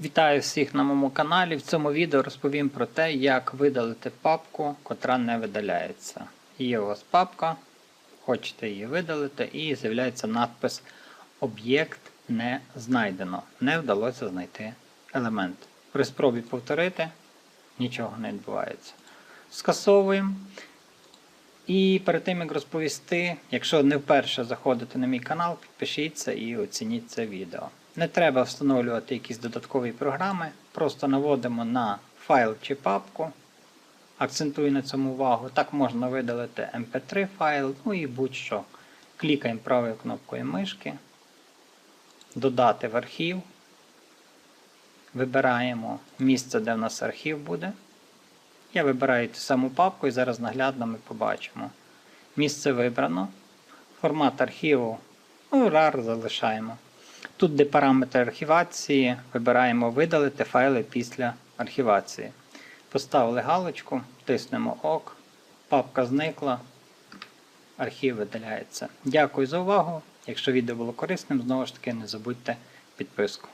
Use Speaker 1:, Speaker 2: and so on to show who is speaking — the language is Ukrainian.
Speaker 1: Вітаю всіх на моєму каналі. В цьому відео розповім про те, як видалити папку, котра не видаляється. Є у вас папка, хочете її видалити, і з'являється надпис Об'єкт не знайдено. Не вдалося знайти елемент. При спробі повторити нічого не відбувається. Скасовуємо. І перед тим як розповісти, якщо не вперше заходите на мій канал, підпишіться і оцініть це відео. Не треба встановлювати якісь додаткові програми, просто наводимо на файл чи папку, акцентую на цьому увагу. Так можна видалити MP3 файл, ну і будь-що. Клікаємо правою кнопкою мишки, додати в архів. Вибираємо місце, де в нас архів буде. Я вибираю ту саму папку і зараз наглядно ми побачимо. Місце вибрано. Формат архіву ну, RAR залишаємо. Тут, де параметри архівації, вибираємо видалити файли після архівації. Поставили галочку, тиснемо ОК, папка зникла, архів видаляється. Дякую за увагу. Якщо відео було корисним, знову ж таки не забудьте підписку.